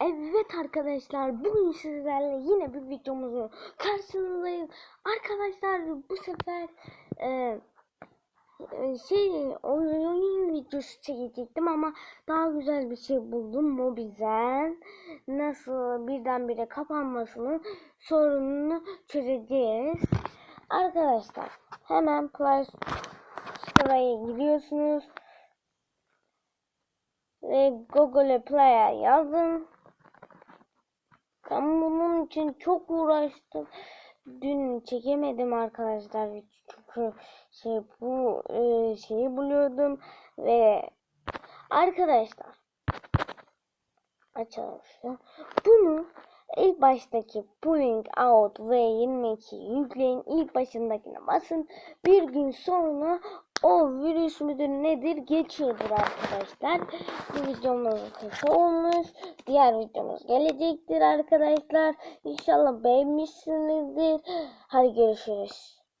Evet arkadaşlar bugün sizlerle yine bir videomuzun karşınızdayız. Arkadaşlar bu sefer e, e, şey oyun videosu çekecektim ama daha güzel bir şey buldum. Mobizen nasıl birdenbire kapanmasının sorununu çözeceğiz. Arkadaşlar hemen Play Store'a giriyorsunuz ve Google Play'a yazın. Ben bunun için çok uğraştım. Dün çekemedim arkadaşlar. Çünkü şey bu e, şeyi buluyordum ve arkadaşlar açalım. Bunu ilk baştaki pulling out V22 yükleyin. İlk başındakine basın. Bir gün sonra o virüs müdür nedir geçiyordur arkadaşlar. Bu videomuz kısa olmuş. Diğer videomuz gelecektir arkadaşlar. İnşallah beğenmişsinizdir. Hadi görüşürüz.